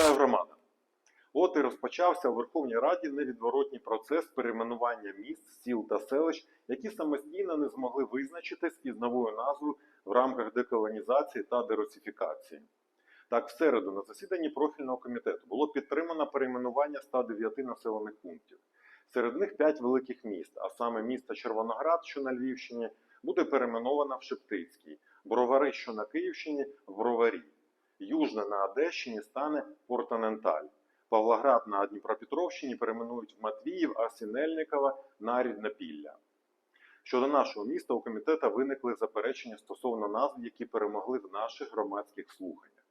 Вітаю громада! От і розпочався у Верховній Раді невідворотній процес перейменування міст, сіл та селищ, які самостійно не змогли визначитись із новою назвою в рамках деколонізації та дерусифікації. Так, в середу на засіданні профільного комітету було підтримано перейменування 109 населених пунктів. Серед них 5 великих міст, а саме місто Червоноград, що на Львівщині, буде перейменовано в Шептицький, Бровари, що на Київщині, в Броварі. Южне на Одещині стане Портаненталь. Павлоград на Дніпропетровщині перейменують в Матвіїв, а Сінельникова на Ріднопілля. Щодо нашого міста, у комітета виникли заперечення стосовно назв, які перемогли в наших громадських слуханнях.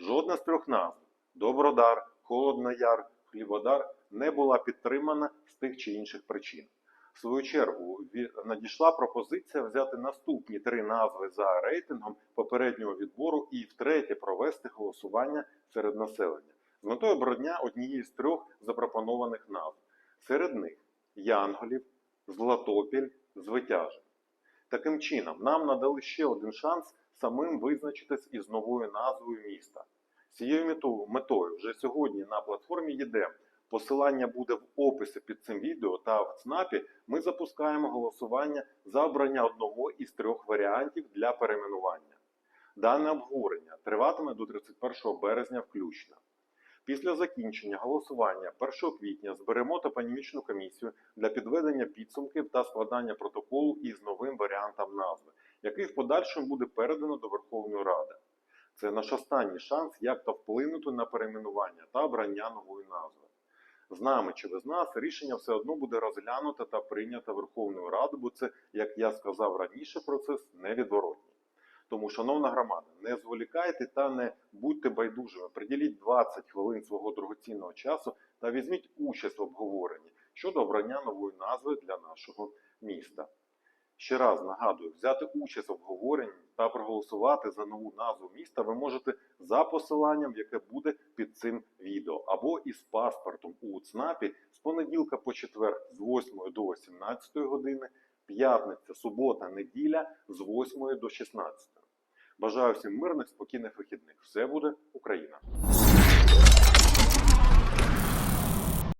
Жодна з трьох назв Добродар, Холоднояр, Хлібодар не була підтримана з тих чи інших причин. В свою чергу надійшла пропозиція взяти наступні три назви за рейтингом попереднього відбору і втретє провести голосування серед населення з метою обрання однієї з трьох запропонованих назв. Серед них Янголів, Златопіль, Звитяжин. Таким чином, нам надали ще один шанс самим визначитись із новою назвою міста. З цією метою вже сьогодні на платформі ЄДЕМ посилання буде в описі під цим відео та в ЦНАПі ми запускаємо голосування за обрання одного із трьох варіантів для перейменування. Дане обговорення триватиме до 31 березня включно. Після закінчення голосування 1 квітня зберемо топонімічну комісію для підведення підсумків та складання протоколу із новим варіантом назви, який в подальшому буде передано до Верховної Ради. Це наш останній шанс як-то вплинути на перейменування та обрання нової назви. З нами чи без нас рішення все одно буде розглянуто та прийнято Верховною Радою, бо це, як я сказав раніше, процес невідворотній. Тому, шановна громада, не зволікайте та не будьте байдужими. Приділіть 20 хвилин свого дорогоцінного часу та візьміть участь в обговоренні щодо обрання нової назви для нашого міста. Ще раз нагадую, взяти участь в обговоренні та проголосувати за нову назву міста ви можете за посиланням, яке буде під цим відео, або із паспортом у ЦНАПі з понеділка по четвер з 8 до 18 години, п'ятниця, субота, неділя з 8 до 16. Бажаю всім мирних, спокійних вихідних. Все буде Україна!